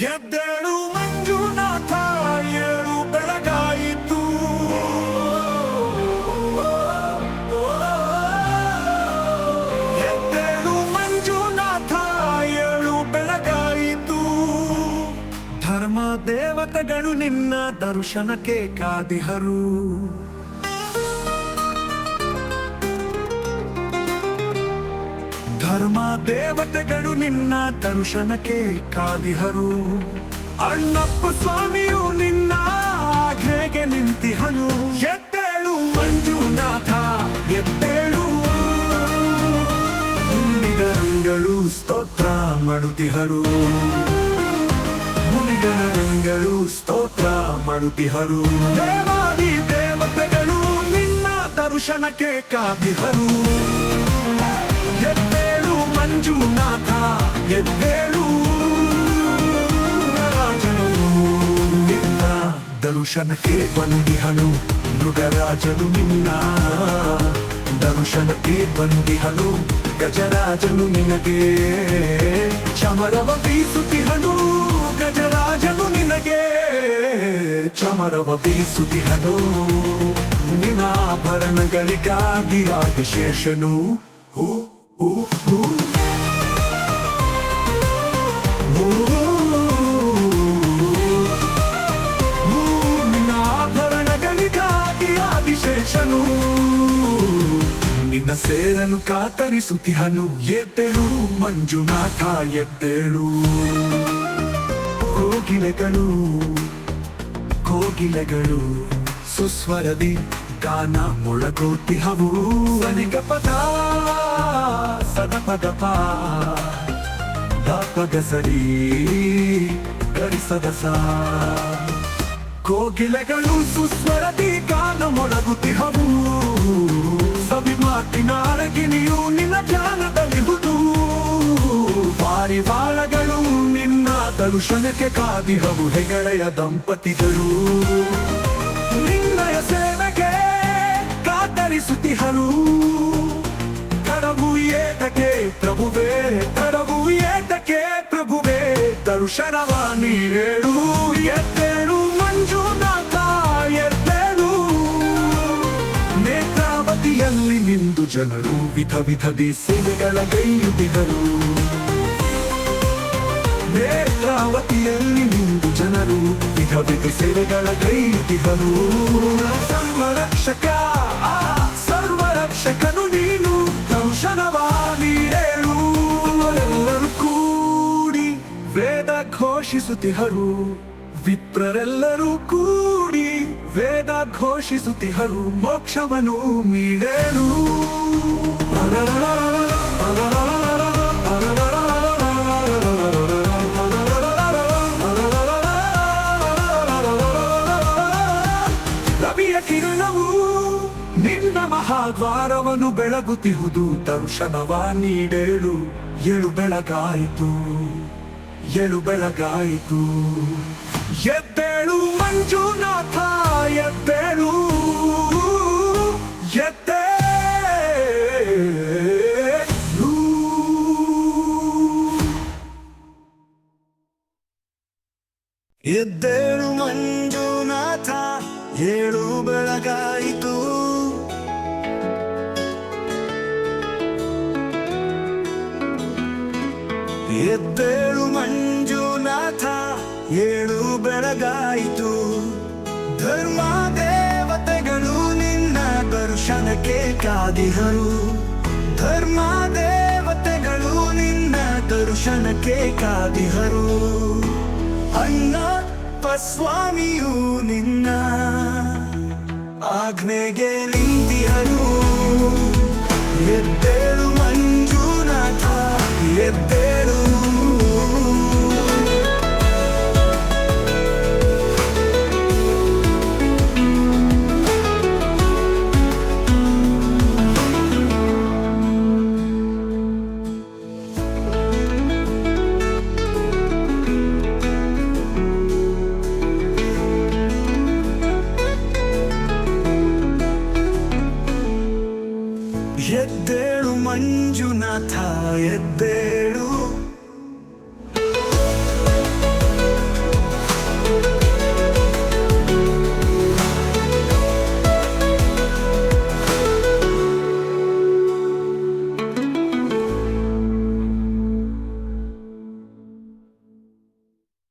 ಎದ್ದೇಳು ಮಂಜುನಾಥ ಏಳು ಬೆಳಗಾಯಿತು. ಎದ್ದಳು ಮಂಜುನಾಥ ಏಳು ಬೆಳಗಾಯಿತು. ಧರ್ಮ ದೇವತೆಗಳು ನಿನ್ನ ದರ್ಶನಕ್ಕೆ ಕಾದಿಹರು. ಧರ್ಮ ದೇವತೆಗಳು ನಿನ್ನ ದರ್ಶನಕ್ಕೆ ಕಾದಿಹರು. ಅಣ್ಣಪ್ಪ ಸ್ವಾಮಿಯು ನಿನ್ನ ಆಜ್ಞೆಗೆ ನಿಂತಿಹನು. ಎದ್ದೇಳು ಮಂಜುನಾಥ ಎತ್ತೇಳು ಮುನಿಗರಂಗಳು ಸ್ತೋತ್ರ ಮಾಡುತ್ತಿಹರು. ಮುನಿಗರಂಗಳು ಸ್ತೋತ್ರ ಮಾಡುತ್ತಿಹರು. ದೇವಾದಿ ದೇವತೆಗಳು ನಿನ್ನ ದರ್ಶನಕ್ಕೆ ಕಾದಿಹರು. ಮಂಜುನಾಥ ಎದ್ದೇಳು. ರಾಜನು ನಿನ್ನ ದರ್ಶನಕ್ಕೆ ಬಂದಿಹನು ಮೃಗರಾಜನು ನಿನ್ನ. ದರ್ಶನಕ್ಕೆ ಬಂದಿಹನು ಗಜರಾಜನು ನಿನಗೆ. ಚಮರವ ಬೀಸುತ್ತಿಹನು ಗಜರಾಜನು ನಿನಗೆ. ಚಮರವ ಬೀಸುತ್ತಿಹನು ನಿನ್ನ ಆಭರಣಗಳಿಗಾಗಿ ಆದಿಶೇಷನು ಹೂ ಹೂ ಹೂ. ಸೇರನು ಕಾತರಿಸುತ್ತಿಹನು ಎದ್ದೇಳು, ಮಂಜುನಾಥ, ಎದ್ದೇಳು. ಕೋಗಿಲೆಗಳು ಕೋಗಿಲೆಗಳು, ಸುಸ್ವರದಿ ಗಾನ ಮೊಳಗೋತಿಹವು ಪದ ಸದಪದಪ ಸರಿ ಗರಿಸದಸ ಕೋಗಿಲೆಗಳು, ಸುಸ್ವರದಿ ಗಾನ ಮೊಳಗುತ್ತಿಹವು ಸವಿ ಮಾತಿನ ನಿನ್ನ ಹುಟ್ಟು. ಪಾರಿವಾಳಗಳು ನಿನ್ನ ದರ್ಶನಕ್ಕೆ ಕಾದಿಹವು ಹೆಗಳೆಯ ದಂಪತಿಗಳು. ನಿನ್ನಯ ಸೇವೆಗೆ ಕಾತರಿಸುತ್ತಿಹರು ತಡವು ಏತಕ್ಕೆ ಪ್ರಭುವೇ ತಡವು ಏತಕ್ಕೆ ಪ್ರಭುವೇ, ದರ್ಶನವ ನೀಡೇಳು ನಿಂದು ಜನರು ವಿಧ ವಿಧದಿ ಸೇವೆಗಳ ಗೈಯುತ್ತಿದ್ದರು ನೇತ್ರಾವತಿಯಲ್ಲಿ ನಿಂದು ಜನರು ವಿಧ ವಿಧ ಸೇವೆಗಳ ಸರ್ವ ಸರ್ವರಕ್ಷಕ ಸರ್ವ ಸರ್ವರಕ್ಷಕನು ನೀನು ದರ್ಶನವ ನೀಡೇಳು ಎಲ್ಲರೂ ಕೂಡಿ ವೇದ ಘೋಷಿಸುತ್ತಿಹರು. ವಿಪ್ರರೆಲ್ಲರೂ ಕೂಡಿ ವೇದ ಘೋಷಿಸುತ್ತಿಹರು. ಮೋಕ್ಷವನ್ನು ಮೀಡೇಳು ಕಿರಣವು ನಿನ್ನ ಮಹಾದ್ವಾರವನ್ನು ಬೆಳಗುತ್ತಿಹುದು, ದರ್ಶನವ ನೀಡೇಳು ಏಳು ಬೆಳಗಾಯಿತು ಏಳು ಬೆಳಗಾಯಿತು. ಎದ್ದೇಳು ಮಂಜುನಾಥ, ಎದ್ದೇಳು. ಎದ್ದೇಳು ಎದ್ದೇಳು ಮಂಜುನಾಥ. ಏಳು ಬೆಳಗಾಯಿತು. ಎದ್ದೇಳು ಮಂಜುನಾಥ ಏಳು ಬೆಳಗಾಯಿತು. ಧರ್ಮ ದೇವತೆಗಳು ನಿನ್ನ ದರ್ಶನಕ್ಕೆ ಕಾದಿಹರು. ಧರ್ಮ ದೇವತೆಗಳು ನಿನ್ನ ದರ್ಶನಕ್ಕೆ ಕಾದಿಹರು. ಅಣ್ಣ ಸ್ವಾಮಿಯು ನಿನ್ನ ಆಜ್ಞೆಗೆ ನಿಂತಿಯನು ಎದ್ದೇಳು ಮಂಜುನಾಥ ಎದ್ದೇಳು സഹായത്തേടൂ